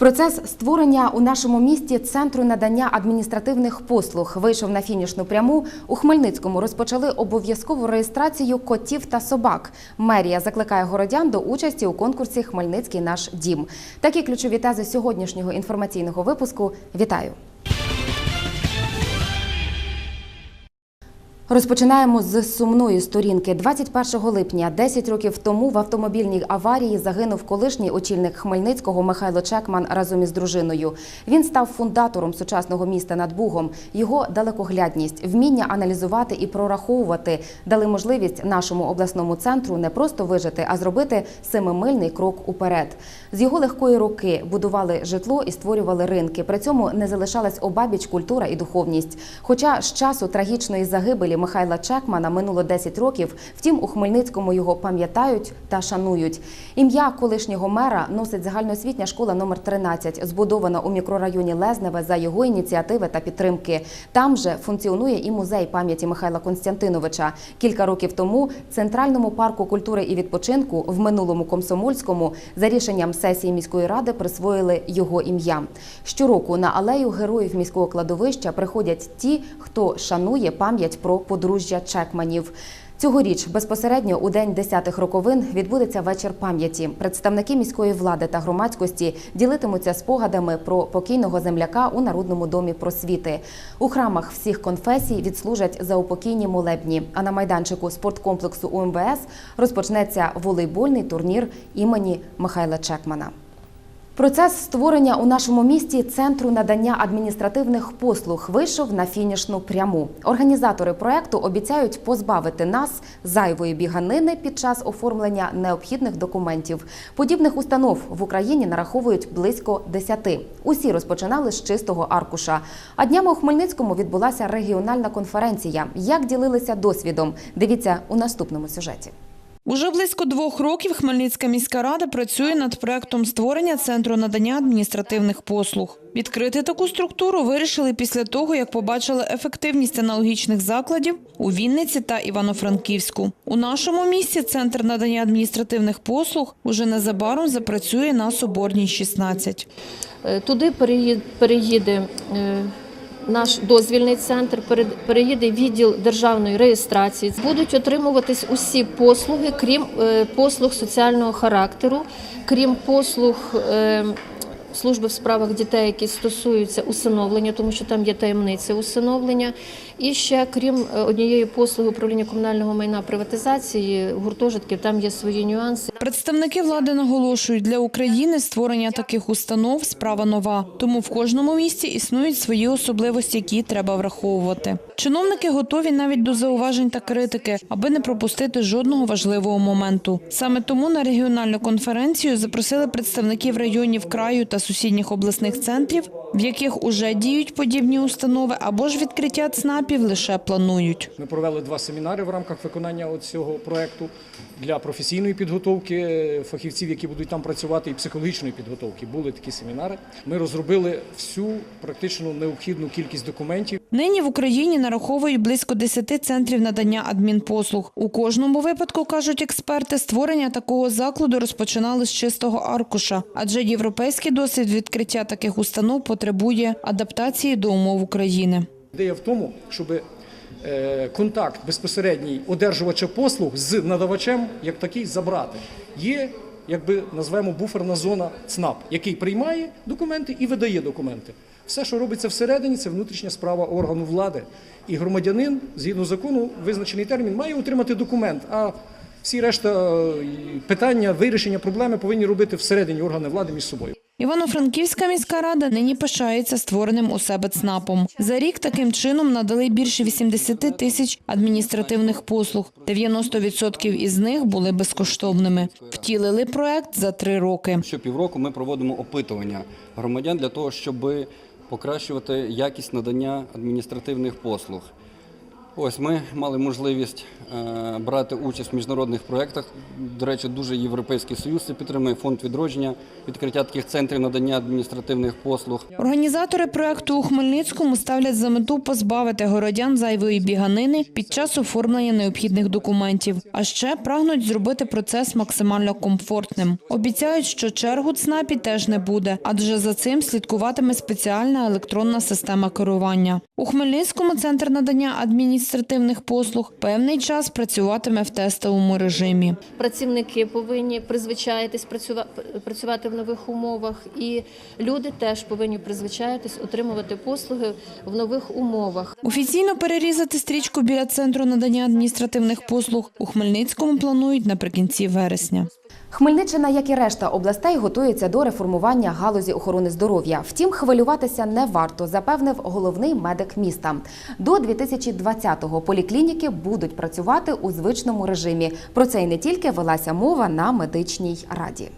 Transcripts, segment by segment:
Процес створення у нашому місті центру надання адміністративних послуг вийшов на фінішну пряму. У Хмельницькому розпочали обов'язкову реєстрацію котів та собак. Мерія закликає городян до участі у конкурсі Хмельницький наш дім. Такі ключові тези сьогоднішнього інформаційного випуску. Вітаю! Розпочинаємо з сумної сторінки. 21 липня, 10 років тому, в автомобільній аварії загинув колишній очільник Хмельницького Михайло Чекман разом із дружиною. Він став фундатором сучасного міста над Бугом. Його далекоглядність, вміння аналізувати і прораховувати дали можливість нашому обласному центру не просто вижити, а зробити семимильний крок уперед. З його легкої руки будували житло і створювали ринки. При цьому не залишалась обабіч культура і духовність. Хоча з часу трагічної загибелі Михайла Чекмана минуло 10 років, втім у Хмельницькому його пам'ятають та шанують. Ім'я колишнього мера носить загальноосвітня школа номер 13, збудована у мікрорайоні Лезневе за його ініціативи та підтримки. Там же функціонує і музей пам'яті Михайла Константиновича. Кілька років тому центральному парку культури і відпочинку в минулому комсомольському за рішенням сесії міської ради присвоїли його ім'я. Щороку на алею героїв міського кладовища приходять ті, хто шанує пам'ять про подружжя Чекманів. Цьогоріч безпосередньо у день десятих роковин відбудеться вечір пам'яті. Представники міської влади та громадськості ділитимуться спогадами про покійного земляка у народному домі просвіти. У храмах всіх конфесій відслужать заупокійні молебні. А на майданчику спорткомплексу УМВС розпочнеться волейбольний турнір імені Михайла Чекмана. Процес створення у нашому місті центру надання адміністративних послуг вийшов на фінішну пряму. Організатори проекту обіцяють позбавити нас зайвої біганини під час оформлення необхідних документів. Подібних установ в Україні нараховують близько десяти. Усі розпочинали з чистого аркуша. А днями у Хмельницькому відбулася регіональна конференція. Як ділилися досвідом? Дивіться у наступному сюжеті. Уже близько двох років Хмельницька міська рада працює над проектом створення центру надання адміністративних послуг. Відкрити таку структуру вирішили після того, як побачили ефективність аналогічних закладів у Вінниці та Івано-Франківську. У нашому місті центр надання адміністративних послуг уже незабаром запрацює на Соборній 16. Е, Туди переї- переїде е, наш дозвільний центр, переїде відділ державної реєстрації. Будуть отримуватись усі послуги, крім е, послуг соціального характеру, крім послуг. е, Служби в справах дітей, які стосуються усиновлення, тому що там є таємниця усиновлення. І ще крім е, однієї послуги управління комунального майна приватизації, гуртожитків, там є свої нюанси. Представники влади наголошують, для України створення таких установ справа нова. Тому в кожному місті існують свої особливості, які треба враховувати. Чиновники готові навіть до зауважень та критики, аби не пропустити жодного важливого моменту. Саме тому на регіональну конференцію запросили представників районів краю та сусідніх обласних центрів, в яких уже діють подібні установи, або ж відкриття ЦНАПів лише планують. Ми провели два семінари в рамках виконання цього проекту для професійної підготовки фахівців, які будуть там працювати, і психологічної підготовки. Були такі семінари. Ми розробили всю практично необхідну кількість документів. Нині в Україні нараховують близько 10 центрів надання адмінпослуг. У кожному випадку, кажуть експерти, створення такого закладу розпочинали з чистого аркуша, адже європейський досвід відкриття таких установ потребує адаптації до умов України. Ідея в тому, щоб е, контакт безпосередній одержувача послуг з надавачем як такий забрати. Є, якби назвемо буферна зона ЦНАП, який приймає документи і видає документи. Все, що робиться всередині, це внутрішня справа органу влади. І громадянин, згідно закону, визначений термін, має отримати документ. А всі решта е, питання, вирішення проблеми повинні робити всередині органи влади між собою. Івано-Франківська міська рада нині пишається створеним у себе ЦНАПом. За рік таким чином надали більше 80 тисяч адміністративних послуг. 90% із них були безкоштовними. Втілили проект за три роки. Щопівроку ми проводимо опитування громадян для того, щоб покращувати якість надання адміністративних послуг. Ось ми мали можливість е, брати участь в міжнародних проєктах. До речі, дуже Європейський Союз це підтримує фонд відродження, відкриття таких центрів надання адміністративних послуг. Організатори проекту у Хмельницькому ставлять за мету позбавити городян зайвої біганини під час оформлення необхідних документів. А ще прагнуть зробити процес максимально комфортним. Обіцяють, що чергу ЦНАПі теж не буде, адже за цим слідкуватиме спеціальна електронна система керування. У Хмельницькому центр надання адміністративних послуг певний час працюватиме в тестовому режимі. Працівники повинні призвичаїтись працюва- працювати в нових умовах, і люди теж повинні призвичаїтись отримувати послуги в нових умовах. Офіційно перерізати стрічку біля центру надання адміністративних послуг у Хмельницькому планують наприкінці вересня. Хмельниччина, як і решта областей, готується до реформування галузі охорони здоров'я. Втім, хвилюватися не варто, запевнив головний медик міста. До 2020-го поліклініки будуть працювати у звичному режимі. Про це й не тільки велася мова на медичній раді.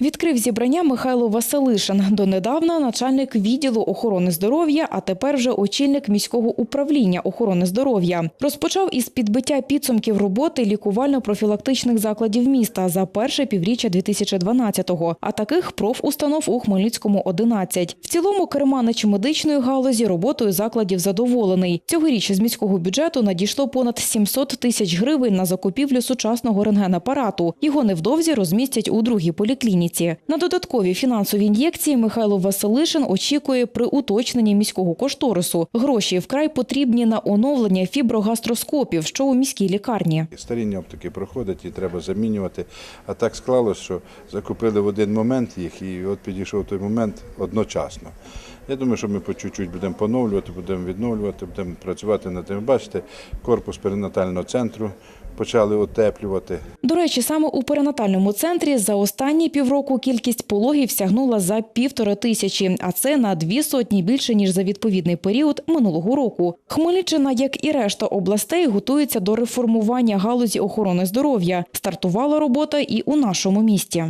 Відкрив зібрання Михайло Василишин. Донедавна начальник відділу охорони здоров'я, а тепер вже очільник міського управління охорони здоров'я. Розпочав із підбиття підсумків роботи лікувально-профілактичних закладів міста за перше півріччя 2012-го, а таких профустанов у Хмельницькому 11. В цілому керманич медичної галузі роботою закладів задоволений. Цьогоріч з міського бюджету надійшло понад 700 тисяч гривень на закупівлю сучасного рентгенапарату. Його невдовзі розмістять у другій поліклініці. На додаткові фінансові ін'єкції Михайло Василишин очікує при уточненні міського кошторису. Гроші вкрай потрібні на оновлення фіброгастроскопів, що у міській лікарні. Старіння оптики проходить і треба замінювати. А так склалось, що закупили в один момент їх, і от підійшов той момент одночасно. Я думаю, що ми по чуть-чуть будемо поновлювати, будемо відновлювати, будемо працювати над тим. Бачите, корпус перинатального центру почали утеплювати. До речі, саме у перинатальному центрі за останні півроку кількість пологів сягнула за півтора тисячі, а це на дві сотні більше ніж за відповідний період минулого року. Хмельниччина, як і решта областей, готується до реформування галузі охорони здоров'я. Стартувала робота і у нашому місті.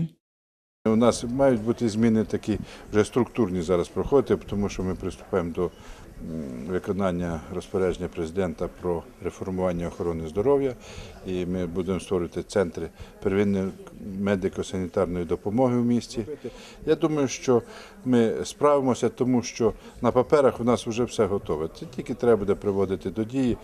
У нас мають бути зміни такі вже структурні зараз проходити, тому що ми приступаємо до виконання розпорядження президента про реформування охорони здоров'я. І ми будемо створювати центри первинної медико-санітарної допомоги в місті. Я думаю, що ми справимося, тому що на паперах у нас вже все готове. Це тільки треба буде приводити до дії.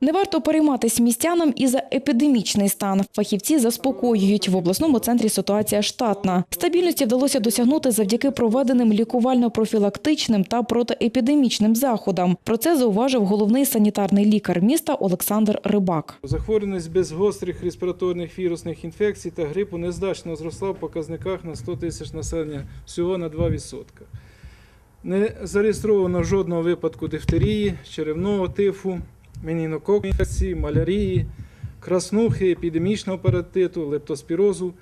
Не варто перейматись містянам і за епідемічний стан. Фахівці заспокоюють, в обласному центрі ситуація штатна. Стабільності вдалося досягнути завдяки проведеним лікувально-профілактичним та протиепідемічним заходам. Про це зауважив головний санітарний лікар міста Олександр Рибак. Захворюваність без гострих респіраторних вірусних інфекцій та грипу незначно зросла в показниках на 100 тисяч населення всього на 2%. Не зареєстровано жодного випадку дифтерії, черевного тифу, менінокок малярії, краснухи, епідемічного паратиту, лептоспірозу.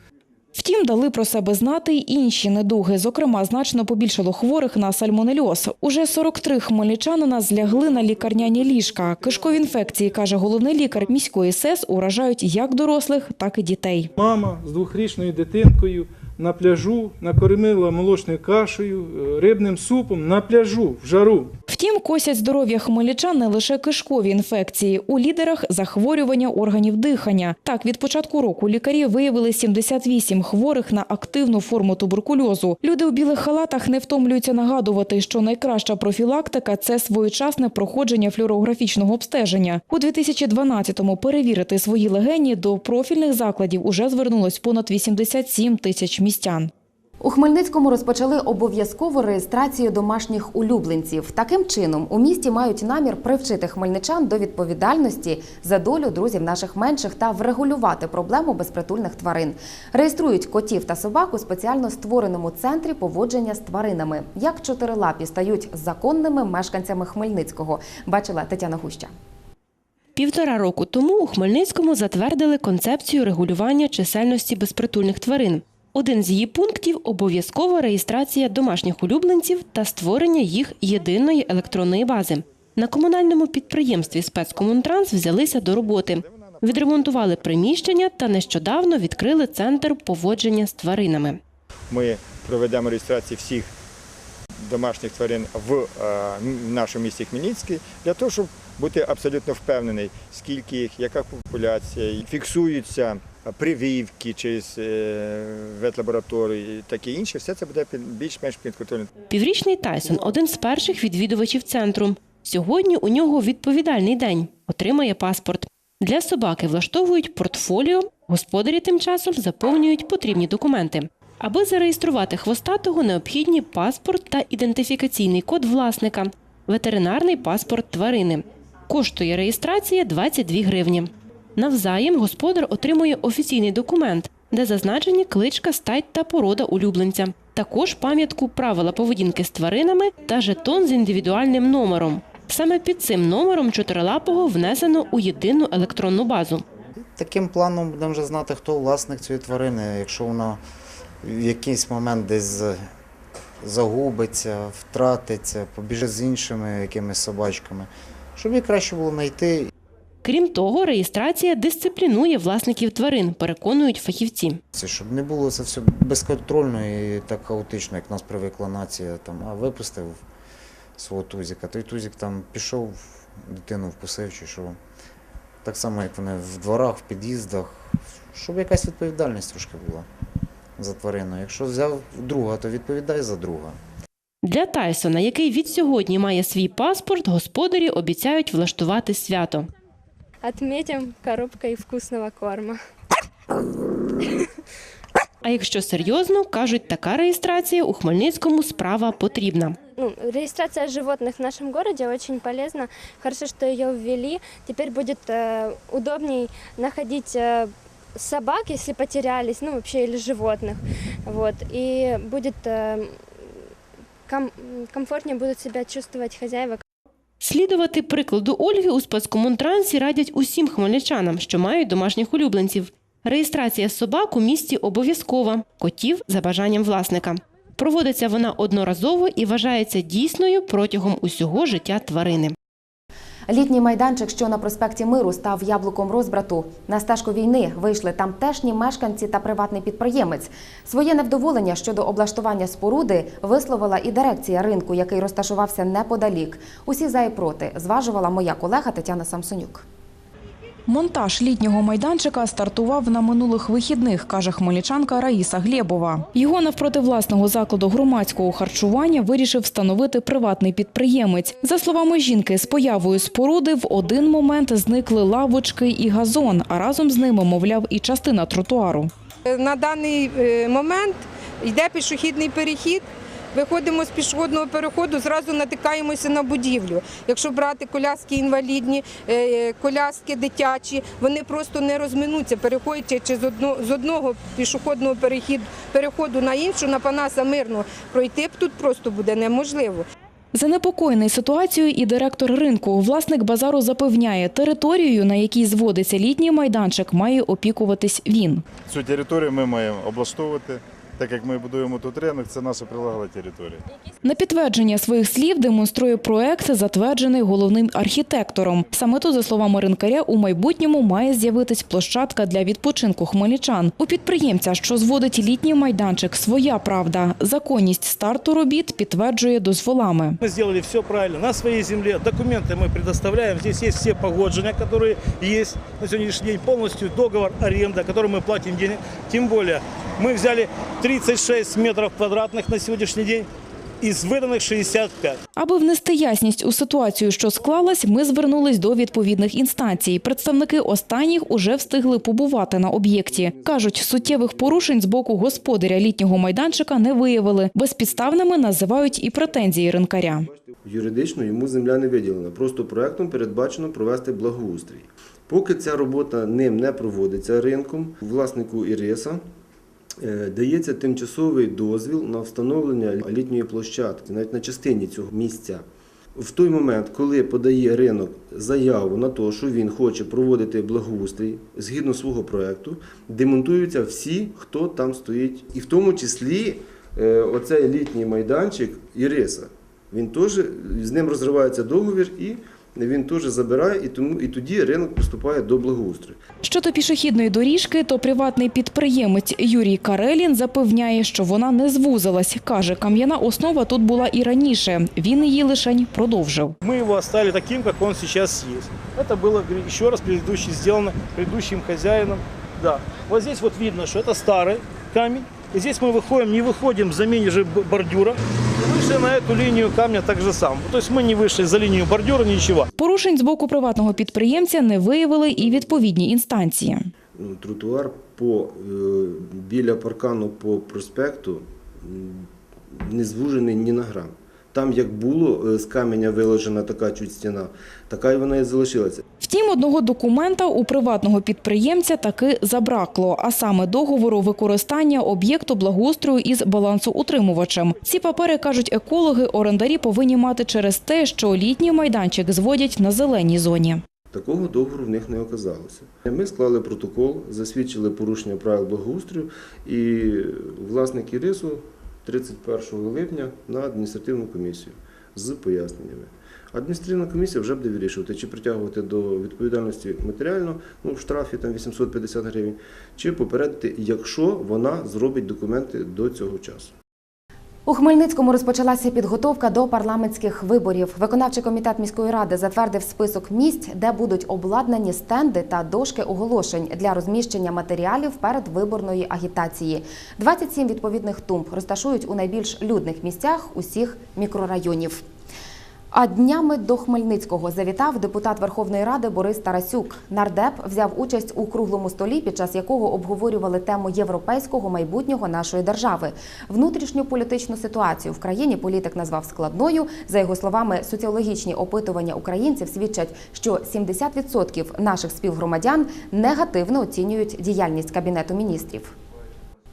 Втім, дали про себе знати й інші недуги. Зокрема, значно побільшало хворих на сальмонельоз. Уже 43 хмельничанина злягли на лікарняні ліжка. Кишкові інфекції, каже головний лікар міської СЕС, уражають як дорослих, так і дітей. Мама з двохрічною дитинкою на пляжу накормила молочною кашею, е, рибним супом на пляжу в жару. Втім, косять здоров'я хмельничан не лише кишкові інфекції. У лідерах захворювання органів дихання. Так, від початку року лікарі виявили 78 хворих на активну форму туберкульозу. Люди у білих халатах не втомлюються нагадувати, що найкраща профілактика це своєчасне проходження флюорографічного обстеження. У 2012-му перевірити свої легені до профільних закладів уже звернулось понад 87 тисяч містян. У Хмельницькому розпочали обов'язкову реєстрацію домашніх улюбленців. Таким чином, у місті мають намір привчити хмельничан до відповідальності за долю друзів наших менших та врегулювати проблему безпритульних тварин. Реєструють котів та собак у спеціально створеному центрі поводження з тваринами. Як чотирилапі стають законними мешканцями Хмельницького, бачила Тетяна Гуща. Півтора року тому у Хмельницькому затвердили концепцію регулювання чисельності безпритульних тварин. Один з її пунктів обов'язкова реєстрація домашніх улюбленців та створення їх єдиної електронної бази. На комунальному підприємстві спецкомунтранс взялися до роботи. Відремонтували приміщення та нещодавно відкрили центр поводження з тваринами. Ми проведемо реєстрацію всіх домашніх тварин в е, нашому місті Хмельницький для того, щоб бути абсолютно впевнений, скільки їх, яка популяція, фіксуються прививки через е, ветлабораторії, таке інше, все це буде більш-менш підконтрольно. Піврічний Тайсон один з перших відвідувачів центру. Сьогодні у нього відповідальний день. Отримає паспорт. Для собаки влаштовують портфоліо. Господарі тим часом заповнюють потрібні документи. Аби зареєструвати хвостатого, необхідні паспорт та ідентифікаційний код власника, ветеринарний паспорт тварини. Коштує реєстрація 22 гривні. Навзаєм господар отримує офіційний документ, де зазначені кличка, стать та порода улюбленця. Також пам'ятку правила поведінки з тваринами та жетон з індивідуальним номером. Саме під цим номером чотирилапого внесено у єдину електронну базу. Таким планом будемо вже знати, хто власник цієї тварини, якщо вона в якийсь момент десь загубиться, втратиться, побіжить з іншими якимись собачками, щоб її краще було знайти Крім того, реєстрація дисциплінує власників тварин, переконують фахівці. Це щоб не було це все безконтрольно і так хаотично, як нас привикла нація. Там, а випустив свого тузика, той тузик там пішов, дитину вкусив чи що. Так само, як вони в дворах, в під'їздах, щоб якась відповідальність трошки була за тварину. Якщо взяв друга, то відповідай за друга. Для Тайсона, який від сьогодні має свій паспорт, господарі обіцяють влаштувати свято. Отметим коробкой вкусного корма. А якщо серйозно, кажуть, така реєстрація у Хмельницькому справа потрібна. Ну, регистрация животных в нашем городе очень полезна. Хорошо, что ее ввели. Теперь будет э, удобней находить э, собак, если потерялись, ну вообще или животных. Вот. И будет э, ком- комфортнее будут себя чувствовать хозяева, Слідувати прикладу Ольги у спецкомунтрансі радять усім хмельничанам, що мають домашніх улюбленців. Реєстрація собак у місті обов'язкова, котів за бажанням власника. Проводиться вона одноразово і вважається дійсною протягом усього життя тварини. Літній майданчик, що на проспекті Миру, став яблуком розбрату. На стежку війни вийшли тамтешні мешканці та приватний підприємець. Своє невдоволення щодо облаштування споруди висловила і дирекція ринку, який розташувався неподалік. Усі за і проти зважувала моя колега Тетяна Самсонюк. Монтаж літнього майданчика стартував на минулих вихідних, каже хмельничанка Раїса Глєбова. Його навпроти власного закладу громадського харчування вирішив встановити приватний підприємець. За словами жінки, з появою споруди в один момент зникли лавочки і газон, а разом з ними, мовляв, і частина тротуару. На даний е, момент йде пішохідний перехід. Виходимо з пішохідного переходу, зразу натикаємося на будівлю. Якщо брати коляски інвалідні, е, коляски дитячі, вони просто не розминуться, переходячи чи з одного, з одного пішохідного переходу на іншу, на Панаса Мирного, пройти б тут просто буде неможливо. Занепокоєний ситуацією і директор ринку. Власник базару запевняє, територією, на якій зводиться літній майданчик, має опікуватись він. Цю територію ми маємо облаштовувати Так як ми будуємо тут ринок, це наша прилегла територія. На підтвердження своїх слів демонструє проект, затверджений головним архітектором. Саме тут, за словами ринкаря, у майбутньому має з'явитись площадка для відпочинку хмельничан. У підприємця, що зводить літній майданчик, своя правда. Законність старту робіт підтверджує дозволами. Мы сделали все правильно, на своей земле. Документы мы предоставляем. Здесь есть все погоджения, которые есть на сегодняшний день. Полностью договор аренда, который мы платим денег. Тем более мы взяли 36 метров квадратных на сегодняшний день из выданных 65. Аби внести ясність у ситуацію, що склалась, ми звернулись до відповідних інстанцій. Представники останніх уже встигли побувати на об'єкті. Кажуть, суттєвих порушень з боку господаря літнього майданчика не виявили. Безпідставними називають і претензії ринкаря. Юридично йому земля не виділена. Просто проектом передбачено провести благоустрій. Поки ця робота ним не проводиться ринком, власнику Іриса е, дається тимчасовий дозвіл на встановлення літньої площадки, навіть на частині цього місця. В той момент, коли подає ринок заяву на те, що він хоче проводити благоустрій згідно свого проекту, демонтуються всі, хто там стоїть, і в тому числі е, оцей літній майданчик Іриса. Він теж з ним розривається договір і він теж забирає, і тому і тоді ринок поступає до благоустрою. Щодо пішохідної доріжки, то приватний підприємець Юрій Карелін запевняє, що вона не звузилась. Каже, кам'яна основа тут була і раніше. Він її лишень продовжив. Мы его оставили таким, как он сейчас есть. Это было, говорю, еще раз, предыдущий сделано предыдущим хозяином. Да. Вот здесь вот видно, что это старый камень. И здесь мы выходим, не выходим за замене же б- бордюра. И вышли на эту линию камня так же самое. То есть мы не вышли за линию бордюра, ничего. Порушень з боку приватного підприємця не виявили і відповідні інстанції. Ну, Тротуар по, е, біля паркану по проспекту м, не звужений ні на грам. Там як було е, з каменя виложена така чуть стіна, така і вона і залишилася. Втім, одного документа у приватного підприємця таки забракло, а саме договору використання об'єкту благоустрою із балансоутримувачем. Ці папери, кажуть екологи, орендарі повинні мати через те, що літній майданчик зводять на зеленій зоні. Такого договору в них не оказалося. Ми склали протокол, засвідчили порушення правил благоустрою і власник Ірису 31 липня на адміністративну комісію з поясненнями. Адміністративна комісія вже буде вирішувати, чи притягувати до відповідальності матеріально, ну в штрафі там 850 гривень, чи попередити, якщо вона зробить документи до цього часу. У Хмельницькому розпочалася підготовка до парламентських виборів. Виконавчий комітет міської ради затвердив список місць, де будуть обладнані стенди та дошки оголошень для розміщення матеріалів перед виборної агітації. 27 відповідних тумб розташують у найбільш людних місцях усіх мікрорайонів. А днями до Хмельницького завітав депутат Верховної Ради Борис Тарасюк. Нардеп взяв участь у круглому столі, під час якого обговорювали тему європейського майбутнього нашої держави. Внутрішню політичну ситуацію в країні політик назвав складною. За його словами, соціологічні опитування українців свідчать, що 70% наших співгромадян негативно оцінюють діяльність кабінету міністрів.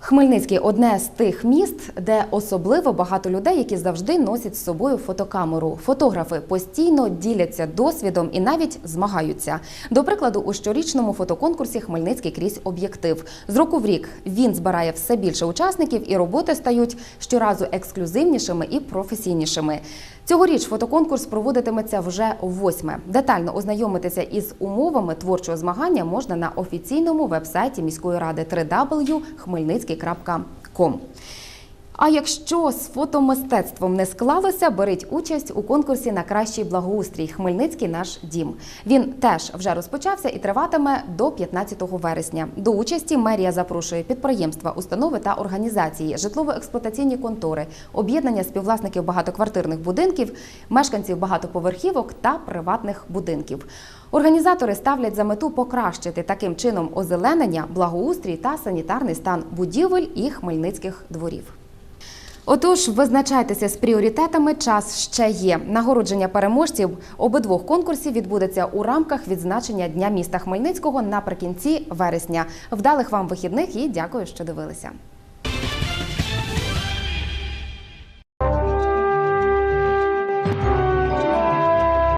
Хмельницький одне з тих міст, де особливо багато людей, які завжди носять з собою фотокамеру. Фотографи постійно діляться досвідом і навіть змагаються. До прикладу, у щорічному фотоконкурсі Хмельницький крізь об'єктив. З року в рік він збирає все більше учасників, і роботи стають щоразу ексклюзивнішими і професійнішими. Цьогоріч фотоконкурс проводитиметься вже восьме. Детально ознайомитися із умовами творчого змагання можна на офіційному вебсайті міської ради www.хмельницький.com. А якщо з фотомистецтвом не склалося, беріть участь у конкурсі на кращий благоустрій Хмельницький наш дім. Він теж вже розпочався і триватиме до 15 вересня. До участі мерія запрошує підприємства, установи та організації, житлово-експлуатаційні контори, об'єднання співвласників багатоквартирних будинків, мешканців багатоповерхівок та приватних будинків. Організатори ставлять за мету покращити таким чином озеленення, благоустрій та санітарний стан будівель і хмельницьких дворів. Отож, визначайтеся з пріоритетами. Час ще є. Нагородження переможців обидвох конкурсів відбудеться у рамках відзначення Дня міста Хмельницького наприкінці вересня. Вдалих вам вихідних і дякую, що дивилися.